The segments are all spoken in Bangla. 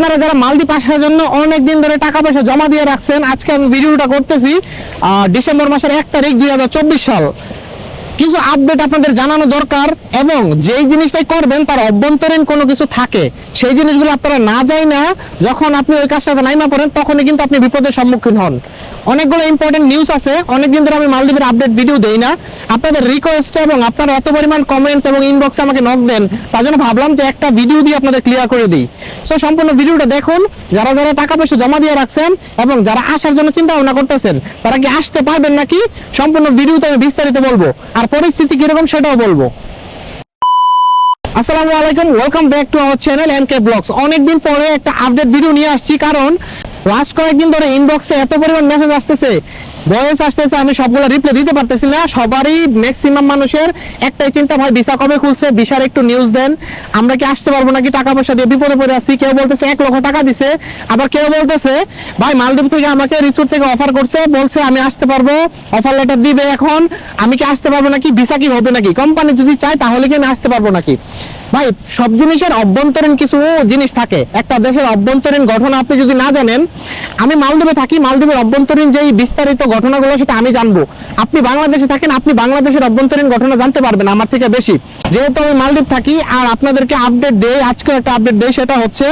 আপনারা যারা মালদ্বীপ আসার জন্য অনেক দিন ধরে টাকা পয়সা জমা দিয়ে রাখছেন, আজকে আমি ভিডিওটা করতেছি ডিসেম্বর মাসের এক তারিখ দুই হাজার চব্বিশ সাল। কিছু আপডেট আপনাদের জানানো দরকার এবং যেই জিনিসটাই করবেন, তার অভ্যন্তরীণ কোনো কিছু থাকে। সেই জিনিসগুলো আপনারা না যায় না যখন আপনি ওই কাজটাতে নাইমা করেন তখনই কিন্তু আপনি বিপদের সম্মুখীন হন। অনেকগুলো ইম্পর্টেন্ট নিউজ আছে। অনেকদিন ধরে আমি মালদ্বীপের আপডেট ভিডিও দেই না। আপনাদের রিকোয়েস্ট এবং আপনারা এত পরিমাণ কমেন্টস এবং ইনবক্সে আমাকে নক দেন, তার জন্য ভাবলাম যে একটা ভিডিও দিয়ে আপনাদের ক্লিয়ার করে দিই। সো সম্পূর্ণ ভিডিওটা দেখুন। যারা যারা টাকা পয়সা জমা দিয়ে রাখছেন এবং যারা আসার জন্য চিন্তা ভাবনা করতেছেন, তারা কি আসতে পারবেন নাকি? সম্পূর্ণ ভিডিওতে আমি বিস্তারিত বলব। আর পরিস্থিতি কীরকম সেটাও বলব। আসসালামু আলাইকুম। Welcome back to our channel MK blogs অনেকদিন পরে একটা আপডেট ভিডিও নিয়ে আসছি। কারণ লাস্ট কয়েকদিন ধরে ইনবক্সে এত পরিমাণ মেসেজ আসতেছে। বয়স আসতেছে, আমি সবগুলো রিপ্লাই দিতে পারতেছি না। সবারই ম্যাক্সিমাম মানুষের একটাই চিন্তা, ভাই, ভিসা কবে খুলছে? ভিসার একটু নিউজ দেন। আমরা কি আসতে পারব নাকি? টাকা পয়সা দিয়ে বিপদে পড়ে আছি। কেউ বলতেছে, এক লক্ষ টাকা দিছে। আবার কেউ বলতেছে, ভাই, মালদ্বীপ থেকে আমাকে রিসোর্ট থেকে অফার করছে। বলছে, আমি আসতে পারব। অফার লেটার দিবে এখন। আমি কি আসতে পারব নাকি? ভিসা কি হবে নাকি? কোম্পানি যদি চায়, তাহলে কি আমি আসতে পারব নাকি? ভাই, সব জিনিসের অভ্যন্তরীণ কিছু জিনিস থাকে। একটা দেশের অভ্যন্তরীণ ঘটনা আপনি যদি না জানেন, আমি মালদ্বীপে থাকি, মালদ্বীপের অভ্যন্তরীণ যেই বিস্তারিত ঘটনাগুলো সেটা আমি জানব। আপনি বাংলাদেশে থাকেন, আপনি বাংলাদেশের অভ্যন্তরীণ ঘটনা জানতে পারবেন আমার থেকে বেশি। যেহেতু আমি মালদ্বীপ থাকি, আর আপনাদেরকে আপডেট দেই আজকে একটা আপডেট দেই, সেটা হচ্ছে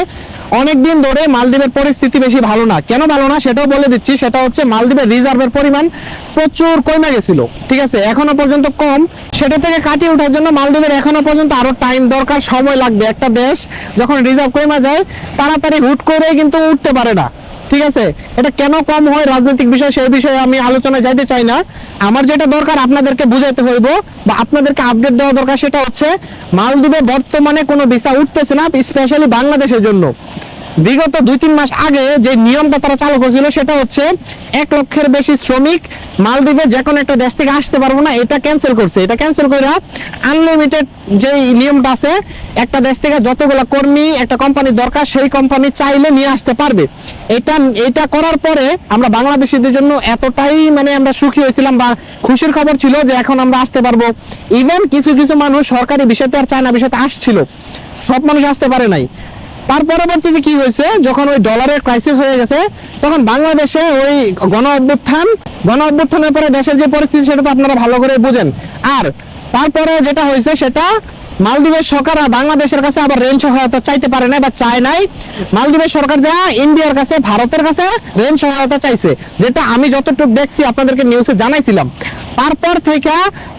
অনেকদিন ধরে মালদ্বীপের পরিস্থিতি বেশি ভালো না। কেন ভালো না? সেটাও বলে দিচ্ছি, সেটা হচ্ছে মালদ্বীপের রিজার্ভের পরিমাণ প্রচুর কমে গেছিল, ঠিক আছে? এখনও পর্যন্ত কম। সেটা থেকে কাটিয়ে ওঠার জন্য মালদ্বীপের এখনও পর্যন্ত আরও টাইম দরকার, সময় লাগবে। একটা দেশ যখন রিজার্ভ কমে যায়, তাড়াতাড়ি হুট করে কিন্তু উঠতে পারে না। ঠিক আছে? এটা কেন কম হয় রাজনৈতিক বিষয়? সেই বিষয়ে আমি আলোচনা যাইতে চাই না। আমার যেটা দরকার, আপনাদেরকে বুঝাইতে হইব বা আপনাদেরকে আপডেট দেওয়া দরকার সেটা হচ্ছে, মালদ্বীপে বর্তমানে কোনো ভিসা উঠতেছে না স্পেশালি বাংলাদেশের জন্য। বিগত দুই তিন মাস আগে যে নিয়মটা তারা চালু করেছিল, সেটা হচ্ছে এক লক্ষের বেশি শ্রমিক মালদ্বীপে যে কোনো একটা দেশ থেকে আসতে পারব না, এটা ক্যান্সেল করছে। এটা ক্যান্সেল করে আনলিমিটেড যে নিয়মটা আছে, একটা দেশ থেকে যতগুলো কর্মী, একটা কোম্পানির দরকার, সেই কোম্পানি চাইলে নিয়ে আসতে পারবে। এটা এটা করার পরে আমরা বাংলাদেশিদের জন্য এতটাই মানে আমরা সুখী হয়েছিলাম বা খুশির খবর ছিল যে এখন আমরা আসতে পারব। ইভেন কিছু কিছু মানুষ সরকারি বিষয়তে আর চায়না বিষয়তে আসছিল। সব মানুষ আসতে পারে নাই। তার পরবর্তীতে কি হয়েছে? যখন ওই ডলারের ক্রাইসিস হয়ে গেছে, তখন বাংলাদেশে ওই গণ অভ্যুত্থান, গণ অভ্যুত্থানের পরে দেশের যে পরিস্থিতি, সেটা তো আপনারা ভালো করে বুঝেন। আর তারপরে যেটা হয়েছে, সেটা মালদ্বীপের সরকার বাংলাদেশের কাছে আবার রেঞ্জ সহায়তা চাইতে পারে না বা চায় নাই। মালদ্বীপের সরকার যা, ইন্ডিয়ার কাছে, ভারতের কাছে রেঞ্জ সহায়তা চাইছে, যেটা আমি যতটুকু দেখছি, আপনাদেরকে নিউজে জানাইছিলাম। তারপর থেকে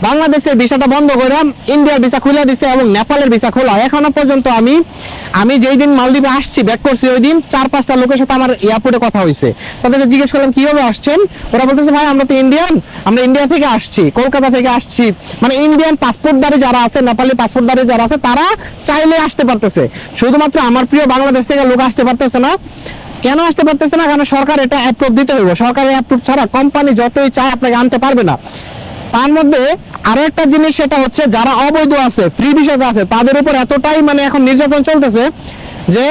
বাংলাদেশের ভিসাটা বন্ধ করে ইন্ডিয়ার ভিসা খুলে দিছে এবং নেপালের ভিসা খোলা। এখনও পর্যন্ত আমি আমি যেই দিন মালদ্বীপে আসছি ব্যাক করছি ওই দিন চার পাঁচটা লোকের সাথে আমার এয়ারপোর্টে কথা হয়েছে তাদেরকে জিজ্ঞেস করলাম, কীভাবে আসছেন? ওরা বলতেছে, ভাই, আমরা তো ইন্ডিয়ান আমরা ইন্ডিয়া থেকে আসছি, কলকাতা থেকে আসছি। মানে ইন্ডিয়ান পাসপোর্টদারি যারা আছে, নেপালি পাসপোর্টদারি যারা আছে, তারা চাইলে আসতে পারতেছে। শুধুমাত্র আমার প্রিয় বাংলাদেশ থেকে লোক আসতে পারতেছে না। কেন আসতে পারতেছে না? কারণ সরকার এটা অ্যাপ্রুভ দিতে হইব। সরকারের অ্যাপ্রুভ ছাড়া কোম্পানি যতই চায় আপনাকে আনতে পারবে না। তার মধ্যে আরও একটা জিনিস, সেটা হচ্ছে যারা অবৈধ আছে ফ্রি ভিসাতে আছে, তাদের উপর এতটাই মানে এখন নির্যাতন চলতেছে যে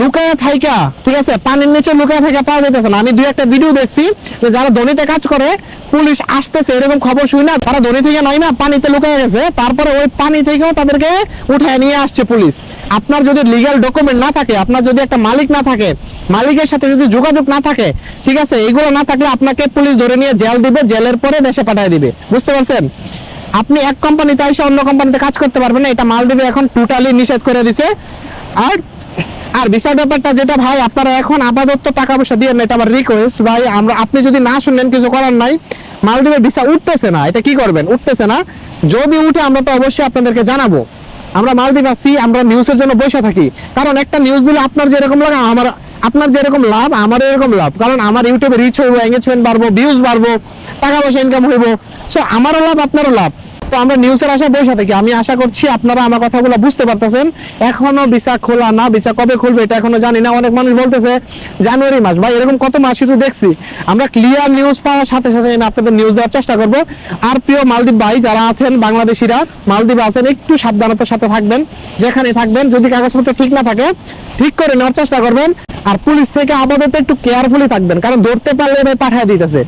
লুকায়া থাইকা, ঠিক আছে? পানির নিচে লুকায়া থাইকা পাওয়া যাইতেছে না। আমি দুই একটা ভিডিও দেখছি যে যারা ধনীতে কাজ করে, পুলিশ আসতেছে, এরকম খবর শুই না। তারা ধনী থেকে নয় না, পানিতে লুকিয়ে গেছে। তারপরে ওই পানি থেকেও তাদেরকে উঠায় নিয়ে আসছে পুলিশ। আপনার যদি লিগ্যাল ডকুমেন্ট না থাকে, আপনার যদি একটা মালিক না থাকে, মালিকের সাথে যদি যোগাযোগ না থাকে, ঠিক আছে, এগুলো না থাকলে আপনাকে পুলিশ ধরে নিয়ে জেল দিবে, জেলের পরে দেশে পাঠিয়ে দিবে। বুঝতে পারছেন? আপনি এক কোম্পানিতে এসে অন্য কোম্পানিতে কাজ করতে পারবেন না, এটা মালদ্বীপে এখন টোটালি নিষেধ করে দিছে। আর আর ভিসার ব্যাপারটা যেটা ভাই, আপনারা এখন আপাতত টাকা পয়সা দিয়ে এটা আমার রিকোয়েস্ট ভাই, আমরা আপনি যদি না শুনেন, কিছু করার নাই। মালদ্বীপের ভিসা উঠতেছে না, এটা কি করবেন? উঠতেছে না। যদি উঠে, আমরা তো অবশ্যই আপনাদেরকে জানাব। আমরা মালদ্বীপ আছি, আমরা নিউজের জন্য বসে থাকি। কারণ একটা নিউজ দিলে আপনার যেরকম লাগে, আমার আপনার যেরকম লাভ, আমার এরকম লাভ। কারণ আমার ইউটিউবে রিচ হইব এঙ্গেজমেন্ট বাড়বো ভিউজ বাড়বো টাকা পয়সা ইনকাম হইব। সো আমারও লাভ, আপনারও লাভ। তো আমরা নিউজের আশা বসে থাকি আমি আশা করছি আপনারা আমার কথাগুলো বুঝতে পারতেছেন। এখনও ভিসা খোলা না, ভিসা কবে খুলবে এটা এখনও জানি না। অনেক মানুষ বলতেছে, জানুয়ারি মাস। ভাই, এরকম কত মাস শুধু দেখছি। আমরা ক্লিয়ার নিউজ পাওয়ার সাথে সাথে আমি আপনাদের নিউজ দেওয়ার চেষ্টা করব। আর প্রিয় মালদ্বীপ ভাই, যারা আছেন, বাংলাদেশিরা, মালদ্বীপ আছেন, একটু সাবধানতার সাথে থাকবেন, যেখানে থাকবেন। যদি কাগজপত্র ঠিক না থাকে, ঠিক করে নেওয়ার চেষ্টা করবেন। আর পুলিশ থেকে আপাতত একটু কেয়ারফুলি থাকবেন, কারণ ধরতে পারলে পাঠিয়ে দিতেছে।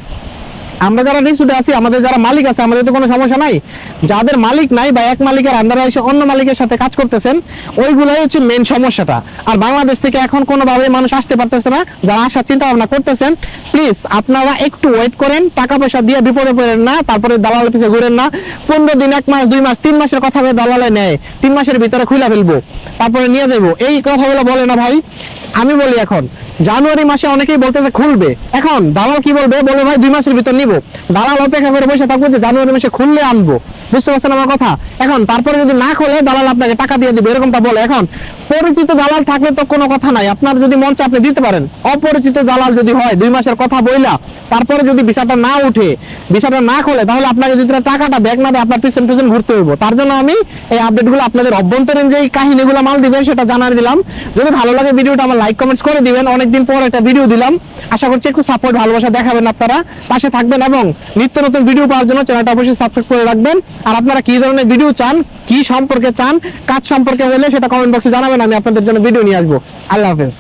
আমরা যারা রিসুটে আছি, আমাদের যারা মালিক আছে, আমাদের তো কোনো সমস্যা নাই। যাদের মালিক নাই বা এক মালিকের আন্ডারে এসে অন্য মালিকের সাথে কাজ করতেছেন, ওইগুলাই হচ্ছে মেন সমস্যাটা। আর বাংলাদেশ থেকে এখন কোনোভাবে মানুষ আসতে পারতেছে না, যারা আসার চিন্তা ভাবনা করতেছেন প্লিজ আপনারা একটু ওয়েট করেন টাকা পয়সা দিয়ে বিপদে পড়েন না, তারপরে দালালের পিছিয়ে ঘুরেন না। পনেরো দিন, এক মাস, দুই মাস, তিন মাসের কথা দালালে নেয়। তিন মাসের ভিতরে খুলে ফেলব, তারপরে নিয়ে যাব এই কথাগুলো বলে না ভাই, আমি বলি এখন জানুয়ারি মাসে অনেকেই বলতেছে খুলবে। এখন দালাল কি বলবে? বলবে ভাই দুই মাসের ভিতর নিব। দালাল অপেক্ষা করে বসে থাকব যে জানুয়ারি মাসে খুললে আনব। বুঝতে পারছেন আমার কথা? এখন, তারপরে যদি না খোলে, দালাল আপনাকে টাকা দিয়ে দিবে, এরকমটা বলে। এখন, পরিচিত দালাল থাকলে তো কোনো কথা নাই। আপনার যদি মঞ্চে আপনি দিতে পারেন। অপরিচিত দালাল যদি হয়, দুই মাসের কথা বইলা, তারপরে যদি ভিসাটা না উঠে, ভিসাটা না খোলে, তাহলে আপনাকে যদি টাকাটা ব্যাগ না দেয়, আপনার পিছন পিছন ঘুরতে হইব। তার জন্য আমি এই আপডেটগুলো আপনাদের অভ্যন্তরীণ যে কাহিনীগুলো মাল দিবেন, সেটা জানার দিলাম। যদি ভালো লাগে ভিডিওটা, আমার লাইক কমেন্টস করে দিবেন। অনেকদিন পর একটা ভিডিও দিলাম। আশা করছি একটু সাপোর্ট ভালোবাসা দেখাবেন আপনারা। পাশে থাকবেন এবং নিত্য নতুন ভিডিও পাওয়ার জন্য চ্যানেলটা অবশ্যই সাবস্ক্রাইব করে রাখবেন। আর আপনারা কি ধরনের ভিডিও চান, কি সম্পর্কে চান, কাজ সম্পর্কে হলে সেটা কমেন্ট বক্সে জানাবেন, আমি আপনাদের জন্য ভিডিও নিয়ে আসব। আল্লাহ হাফেজ।